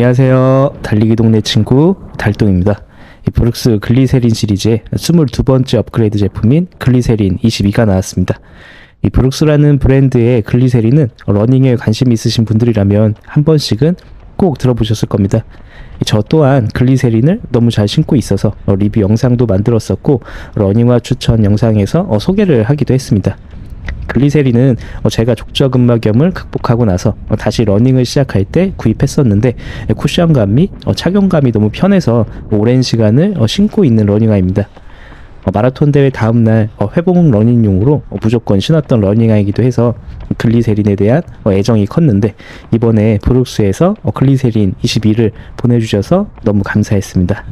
안녕하세요. 달리기 동네 친구 달동입니다. 이 브룩스 글리세린 시리즈의 22번째 업그레이드 제품인 글리세린 22가 나왔습니다. 이 브룩스라는 브랜드의 글리세린은 러닝에 관심 있으신 분들이라면 한 번씩은 꼭 들어보셨을 겁니다. 저 또한 글리세린을 너무 잘 신고 있어서 어, 리뷰 영상도 만들었었고 러닝화 추천 영상에서 어, 소개를 하기도 했습니다. 글리세린은 어, 제가 족저근막염을 극복하고 나서 어, 다시 러닝을 시작할 때 구입했었는데 에, 쿠션감이 어, 착용감이 너무 편해서 오랜 시간을 어, 신고 있는 러닝화입니다. 어, 마라톤 대회 다음날 어, 회복 러닝용으로 어, 무조건 신었던 러닝화이기도 해서 글리세린에 대한 어, 애정이 컸는데 이번에 브룩스에서 어, 글리세린 22를 보내주셔서 너무 감사했습니다.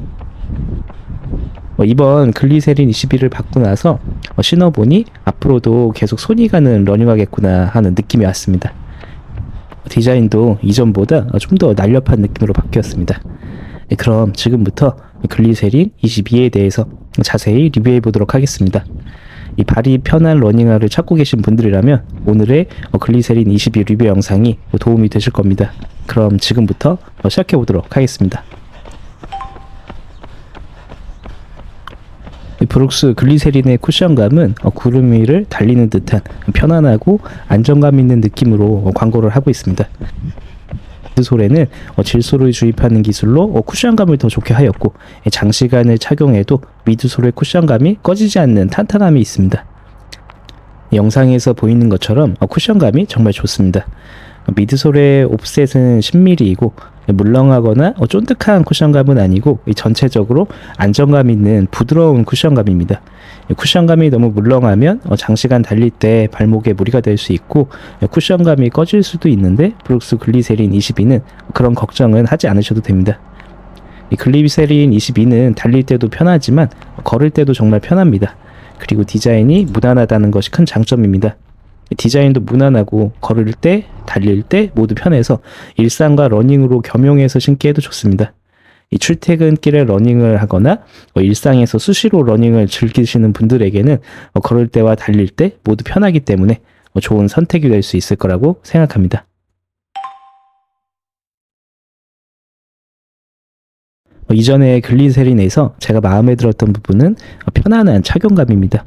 어, 이번 글리세린 21을 받고 나서 어, 신어보니 앞으로도 계속 손이 가는 러닝하겠구나 하는 느낌이 왔습니다. 디자인도 이전보다 좀 더 날렵한 느낌으로 바뀌었습니다. 네, 그럼 지금부터 글리세린 22에 대해서 자세히 리뷰해 보도록 하겠습니다. 이 발이 편한 러닝화를 찾고 계신 분들이라면 오늘의 어, 글리세린 22 리뷰 영상이 도움이 되실 겁니다. 그럼 지금부터 어, 시작해 보도록 하겠습니다. 브룩스 글리세린의 쿠션감은 어, 구름 위를 달리는 듯한 편안하고 안정감 있는 느낌으로 어, 광고를 하고 있습니다. 미드솔에는 어, 질소를 주입하는 기술로 어, 쿠션감을 더 좋게 하였고 예, 장시간을 착용해도 미드솔의 쿠션감이 꺼지지 않는 탄탄함이 있습니다. 영상에서 보이는 것처럼 어, 쿠션감이 정말 좋습니다. 어, 미드솔의 옵셋은 10mm이고 물렁하거나 어, 쫀득한 쿠션감은 아니고 이 전체적으로 안정감 있는 부드러운 쿠션감입니다. 이 쿠션감이 너무 물렁하면 어, 장시간 달릴 때 발목에 무리가 될 수 있고 예, 쿠션감이 꺼질 수도 있는데 브룩스 글리세린 22는 그런 걱정은 하지 않으셔도 됩니다. 이 글리세린 22는 달릴 때도 편하지만 걸을 때도 정말 편합니다. 그리고 디자인이 무난하다는 것이 큰 장점입니다. 디자인도 무난하고 걸을 때, 달릴 때 모두 편해서 일상과 러닝으로 겸용해서 신기에도 좋습니다. 이 출퇴근길에 러닝을 하거나 어, 일상에서 수시로 러닝을 즐기시는 분들에게는 어, 걸을 때와 달릴 때 모두 편하기 때문에 어, 좋은 선택이 될 수 있을 거라고 생각합니다. 어, 이전에 글리세린에서 제가 마음에 들었던 부분은 어, 편안한 착용감입니다.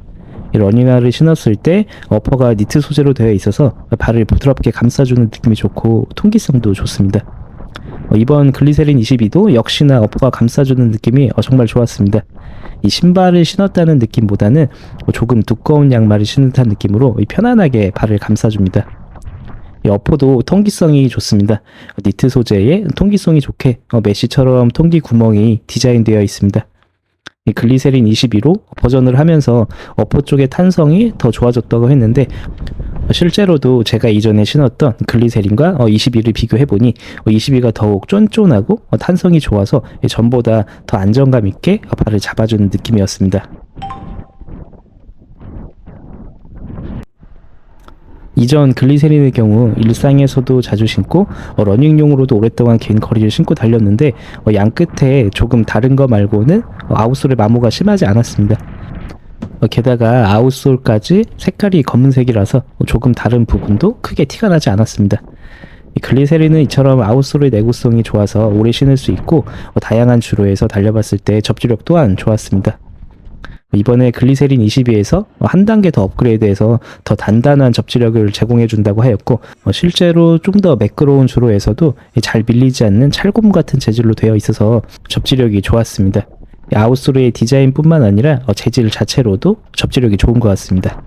이 러닝화를 신었을 때 어퍼가 니트 소재로 되어 있어서 발을 부드럽게 감싸주는 느낌이 좋고 통기성도 좋습니다. 어, 이번 글리세린 22도 역시나 어퍼가 감싸주는 느낌이 어, 정말 좋았습니다. 이 신발을 신었다는 느낌보다는 어, 조금 두꺼운 양말을 신은 듯한 느낌으로 이 편안하게 발을 감싸줍니다. 이 어퍼도 통기성이 좋습니다. 어, 니트 소재에 통기성이 좋게 어, 메쉬처럼 통기 구멍이 디자인되어 있습니다. 이 글리세린 22로 버전을 하면서 어퍼 쪽의 탄성이 더 좋아졌다고 했는데 어, 실제로도 제가 이전에 신었던 글리세린과 22를 비교해 보니 22가 더욱 쫀쫀하고 어, 탄성이 좋아서 전보다 더 안정감 있게 발을 잡아주는 느낌이었습니다. 이전 글리세린의 경우 일상에서도 자주 신고 어, 러닝용으로도 오랫동안 긴 거리를 신고 달렸는데 어, 양 끝에 조금 다른 거 말고는 어, 아웃솔의 마모가 심하지 않았습니다. 어, 게다가 아웃솔까지 색깔이 검은색이라서 어, 조금 다른 부분도 크게 티가 나지 않았습니다. 이 글리세린은 이처럼 아웃솔의 내구성이 좋아서 오래 신을 수 있고 어, 다양한 주로에서 달려봤을 때 접지력 또한 좋았습니다. 이번에 글리세린 22에서 한 단계 더 업그레이드해서 더 단단한 접지력을 제공해 준다고 하였고 어, 실제로 좀 더 매끄러운 주로에서도 잘 밀리지 않는 찰곰 같은 재질로 되어 있어서 접지력이 좋았습니다. 이 아웃솔의 디자인뿐만 아니라 어, 재질 자체로도 접지력이 좋은 것 같습니다.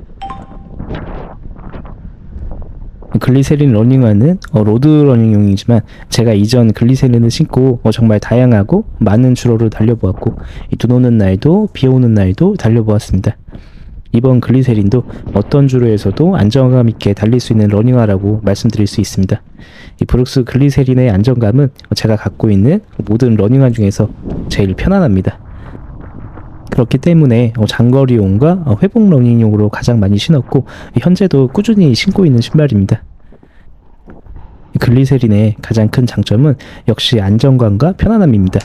글리세린 러닝화는 어, 로드 러닝용이지만 제가 이전 글리세린을 신고 어, 정말 다양하고 많은 주로를 달려보았고 이눈 오는 날도 비 오는 날도 달려보았습니다. 이번 글리세린도 어떤 주로에서도 안정감 있게 달릴 수 있는 러닝화라고 말씀드릴 수 있습니다. 이 브룩스 글리세린의 안정감은 제가 갖고 있는 모든 러닝화 중에서 제일 편안합니다. 그렇기 때문에 어, 장거리용과 어, 회복 러닝용으로 가장 많이 신었고 현재도 꾸준히 신고 있는 신발입니다. 이 글리세린의 가장 큰 장점은 역시 안정감과 편안함입니다.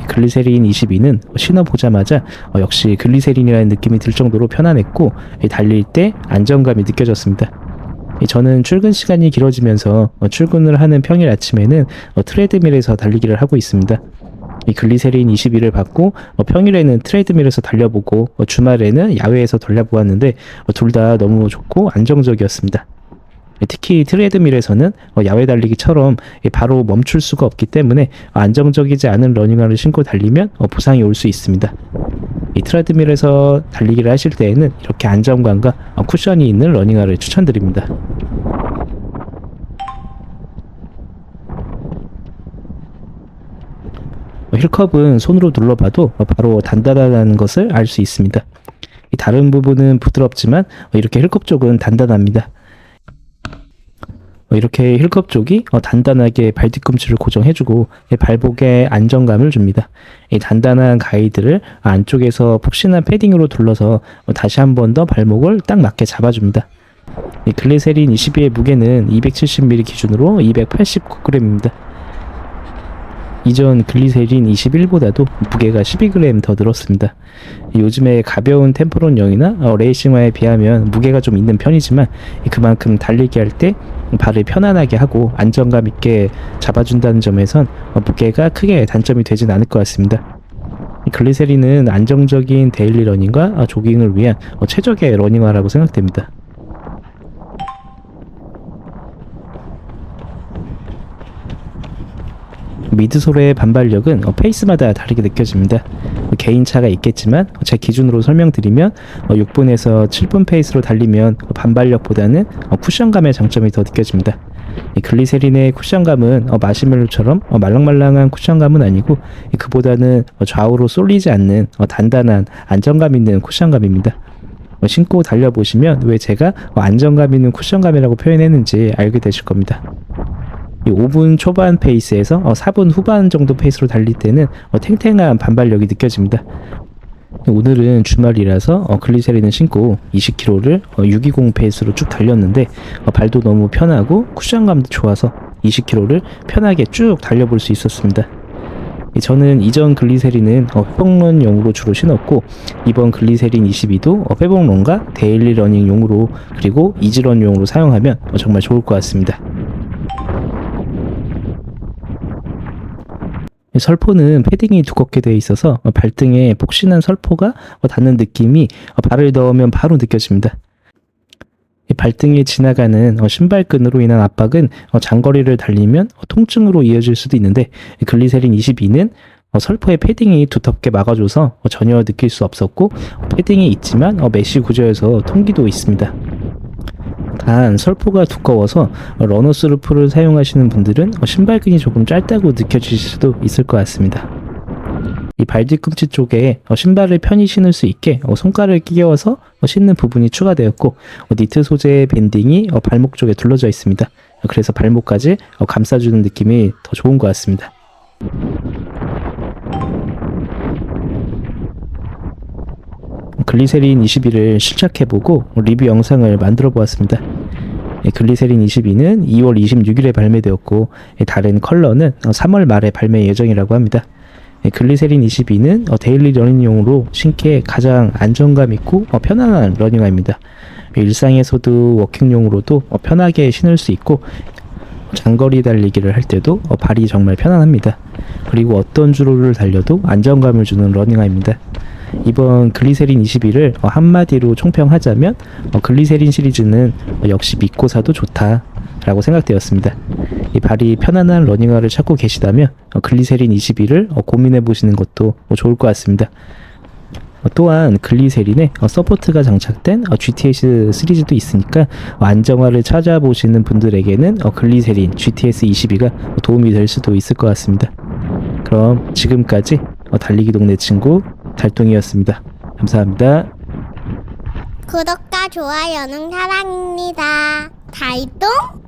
이 글리세린 22는 신어보자마자 어, 역시 글리세린이라는 느낌이 들 정도로 편안했고 이 달릴 때 안정감이 느껴졌습니다. 이 저는 출근 시간이 길어지면서 어, 출근을 하는 평일 아침에는 어, 트레드밀에서 달리기를 하고 있습니다. 이 글리세린 21을 받고 어, 평일에는 트레드밀에서 달려보고 어, 주말에는 야외에서 달려보았는데 어, 둘 다 너무 좋고 안정적이었습니다. 특히 트레드밀에서는 어, 야외 달리기처럼 이 바로 멈출 수가 없기 때문에 어, 안정적이지 않은 러닝화를 신고 달리면 어, 부상이 올 수 있습니다. 이 트레드밀에서 달리기를 하실 때에는 이렇게 안정감과 어, 쿠션이 있는 러닝화를 추천드립니다. 힐컵은 손으로 눌러봐도 어, 바로 단단하다는 것을 알 수 있습니다. 이 다른 부분은 부드럽지만 어, 이렇게 힐컵 쪽은 단단합니다. 어, 이렇게 힐컵 쪽이 어, 단단하게 발 뒤꿈치를 고정해주고 이 발목에 안정감을 줍니다. 이 단단한 가이드를 안쪽에서 푹신한 패딩으로 둘러서 어, 다시 한 번 더 발목을 딱 맞게 잡아줍니다. 이 글리세린 22의 무게는 270ml 기준으로 289g입니다. 이전 글리세린 21보다도 무게가 12g 더 늘었습니다. 요즘에 가벼운 템포론용이나 어, 레이싱화에 비하면 무게가 좀 있는 편이지만 그만큼 달리기 할 때 발을 편안하게 하고 안정감 있게 잡아준다는 점에선 어, 무게가 크게 단점이 되진 않을 것 같습니다. 이 글리세린은 안정적인 데일리 러닝과 어, 조깅을 위한 어, 최적의 러닝화라고 생각됩니다. 미드솔의 반발력은 어, 페이스마다 다르게 느껴집니다. 어, 개인차가 있겠지만 어, 제 기준으로 설명드리면 어, 6분에서 7분 페이스로 달리면 어, 반발력보다는 어, 쿠션감의 장점이 더 느껴집니다. 이 글리세린의 쿠션감은 어, 마시멜로처럼 어, 말랑말랑한 쿠션감은 아니고 이 그보다는 어, 좌우로 쏠리지 않는 어, 단단한 안정감 있는 쿠션감입니다. 어, 신고 달려보시면 왜 제가 어, 안정감 있는 쿠션감이라고 표현했는지 알게 되실 겁니다. 이 5분 초반 페이스에서 어, 4분 후반 정도 페이스로 달릴 때는 어, 탱탱한 반발력이 느껴집니다. 오늘은 주말이라서 어, 글리세린을 신고 20km를 어, 620 페이스로 쭉 달렸는데 어, 발도 너무 편하고 쿠션감도 좋아서 20km를 편하게 쭉 달려볼 수 있었습니다. 이 저는 이전 글리세린은 어, 회복런용으로 주로 신었고 이번 글리세린 22도 어, 회복런과 데일리 러닝용으로 그리고 이지런용으로 사용하면 어, 정말 좋을 것 같습니다. 설포는 패딩이 두껍게 되어 있어서 어, 발등에 폭신한 설포가 어, 닿는 느낌이 어, 발을 넣으면 바로 느껴집니다. 이 발등에 지나가는 어, 신발끈으로 인한 압박은 어, 장거리를 달리면 어, 통증으로 이어질 수도 있는데 이 글리세린 22는 어, 설포의 패딩이 두텁게 막아줘서 어, 전혀 느낄 수 없었고 어, 패딩이 있지만 어, 메쉬 구조여서 통기도 있습니다. 단 설포가 두꺼워서 어, 러너스 루프를 사용하시는 분들은 어, 신발끈이 조금 짧다고 느껴지실 수도 있을 것 같습니다. 이 발 뒤꿈치 쪽에 어, 신발을 편히 신을 수 있게 어, 손가락을 끼워서 어, 신는 부분이 추가되었고 어, 니트 소재의 밴딩이 어, 발목 쪽에 둘러져 있습니다. 어, 그래서 발목까지 어, 감싸주는 느낌이 더 좋은 것 같습니다. 글리세린 21을 실착해보고 리뷰 영상을 만들어 보았습니다. 예, 글리세린 22는 2월 26일에 발매되었고 예, 다른 컬러는 3월 말에 발매 예정이라고 합니다. 예, 글리세린 22는 어, 데일리 러닝용으로 신기에 가장 안정감 있고 어, 편안한 러닝화입니다. 일상에서도 워킹용으로도 어, 편하게 신을 수 있고 장거리 달리기를 할 때도 어, 발이 정말 편안합니다. 그리고 어떤 주로를 달려도 안정감을 주는 러닝화입니다. 이번 글리세린 21을 어, 한마디로 총평하자면 어, 글리세린 시리즈는 어, 역시 믿고 사도 좋다라고 생각되었습니다. 이 발이 편안한 러닝화를 찾고 계시다면 어, 글리세린 21을 어, 고민해 보시는 것도 어, 좋을 것 같습니다. 어, 또한 글리세린에 어, 서포트가 장착된 어, GTS 시리즈도 있으니까 어, 안정화를 찾아보시는 분들에게는 어, 글리세린 GTS 22가 도움이 될 수도 있을 것 같습니다. 그럼 지금까지 어, 달리기 동네 친구 달동이었습니다. 감사합니다. 구독과 좋아요는 사랑입니다. 달동